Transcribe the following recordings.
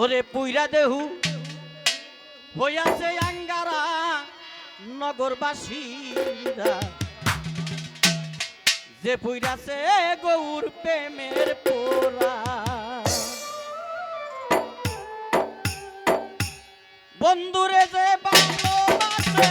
ওরে পুইরা দেহু। হইয়াছে আঙ্গারা নগরবাসীরা। যে পুইরাছে গৌর প্রেমের পোরা বন্ধুরে যে ভালোবাসে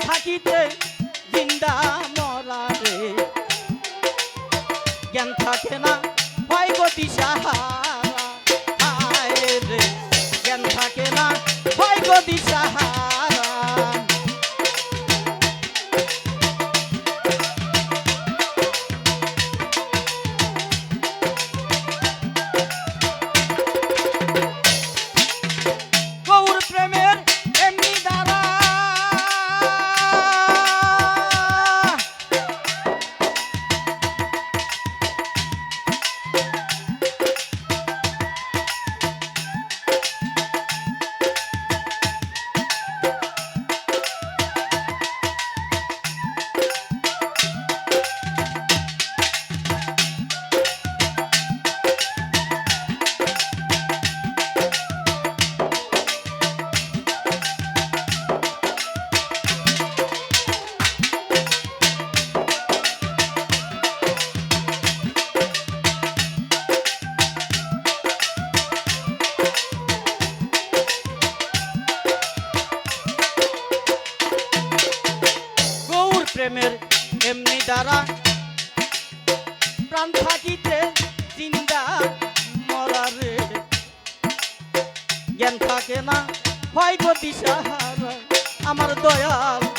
থাকিতে জিন্দা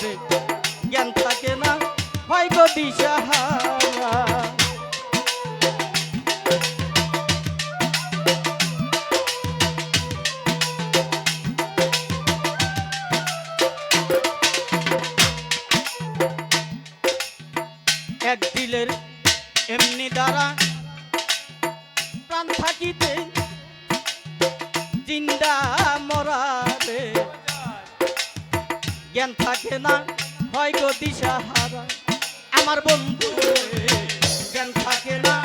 রে জ্ঞান থাকে না। হয় সাহারা এক দিলের এমনি দ্বারা প্রাণ থাকিতে জিন্দা জ্ঞান থাকে না হয় গো দিশাহারা। আমার বন্ধু জ্ঞান থাকে না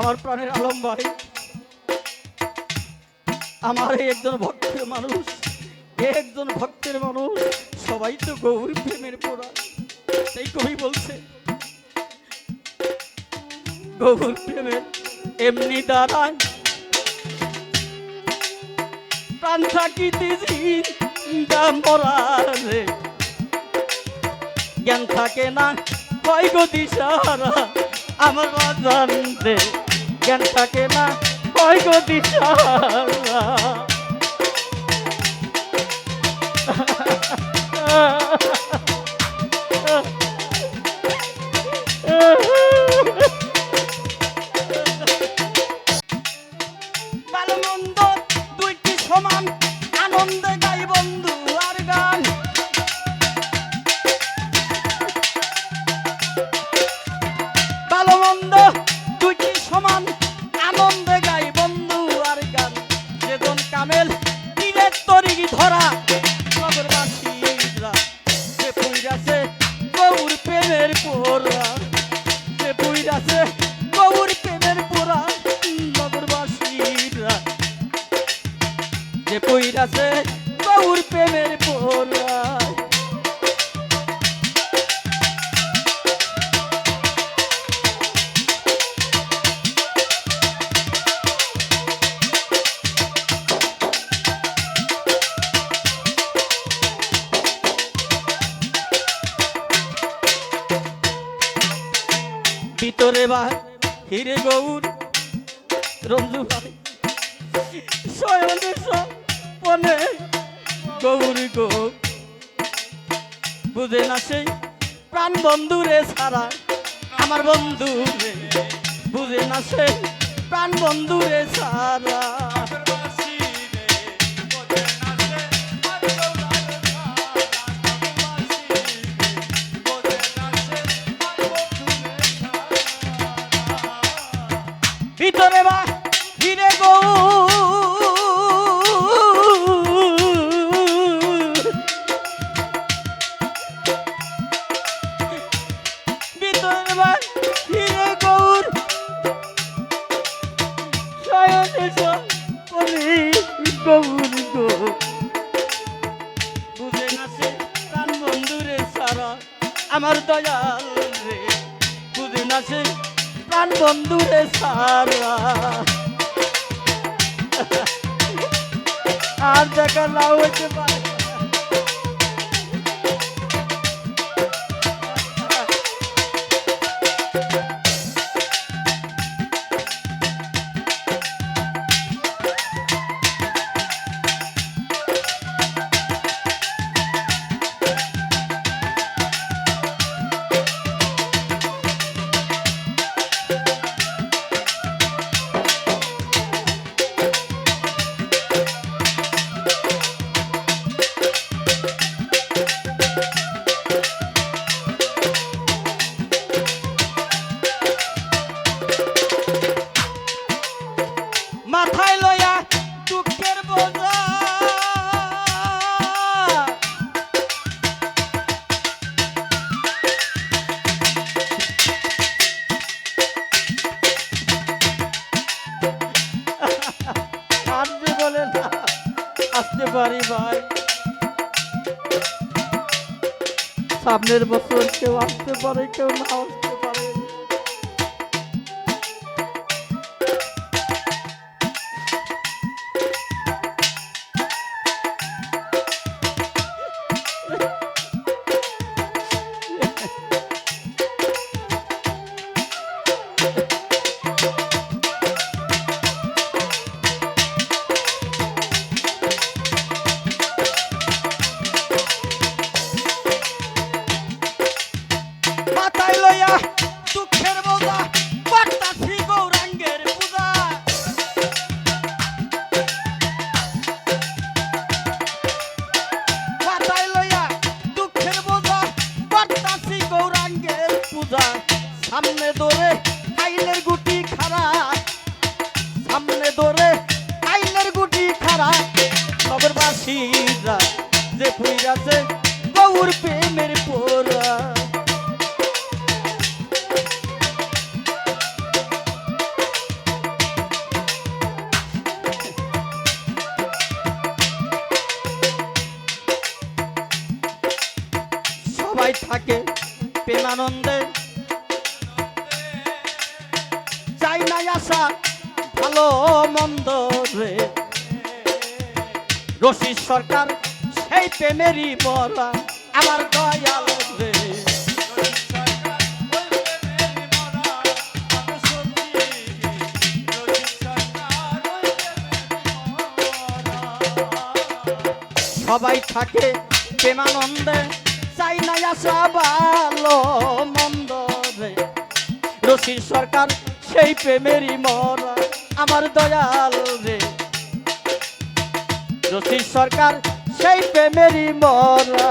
আমার প্রাণের আলম ভাই। আমার একজন ভক্তের মানুষ একজন ভক্তের মানুষ। সবাই তো গৌরী প্রেমের পোড়া, সেই কবি বলছে গৌর প্রেমের এমনি দাঁড়ায়। প্রাণ জিন্দা মরারে জ্ঞান থাকে না হয় গো দিশারা আমার জানতে জ্ঞান থাকে না। ওই গতি ভালো মন্দ দুইটি সমান আনন্দ por ভিতরে বা হিরে গৌর। রঞ্জু ভাই সয়নে পনে গৌর গো। বুঝে না সেই প্রাণ বন্ধুরে সারা, আমার বন্ধু রে বুঝে না সেই প্রাণ বন্ধুরে ছাড়া প্রাণ বন্ধুরে সারা। আর দেখা না হইতে সামনের বছর কেউ আসতে পারে কেউ না আসতে প্রেমানন্দে চাই নাই আসা ভালো মন্দ রে। রশিদ সরকার, সেই প্রেমেরই মরা আমার দয়াল রে। সবাই থাকে প্রেমানন্দে। নাই আসা ভালো মন্দ রে। রশিদ সরকার, সেই প্রেমেরই মরা আমার দয়াল রে। রশিদ সরকার, সেই প্রেমেরই মরা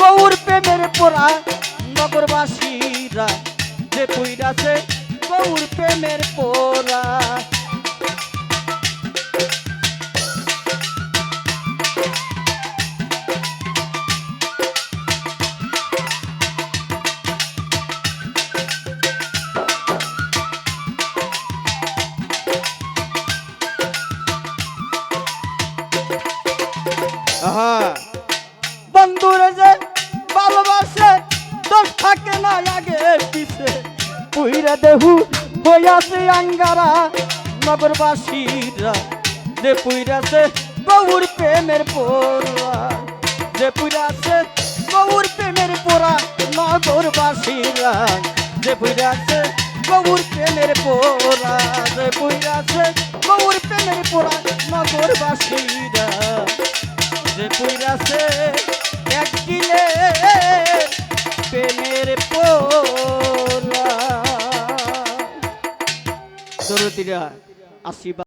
গৌর প্রেমের পোড়া নগরবাসীরা যে পুইরাছে গৌর প্রেমের পোড়া। হ্যাঁ দেহু হইয়াছে আঙ্গারা, নগরবাসীরা যে পুইরাছে গৌর প্রেমের পোরা যে পুইরাছে গৌর প্রেমের পোরা নগরবাসীরা, যে পুইরাছে গৌর প্রেমের পোরা যে পুইরাছে গৌর প্রেমের পোরা নগরবাসীরা, যে পুইরাছে এক কিলে প্রেমের পোলা দরদিরা আশীর্বাদ।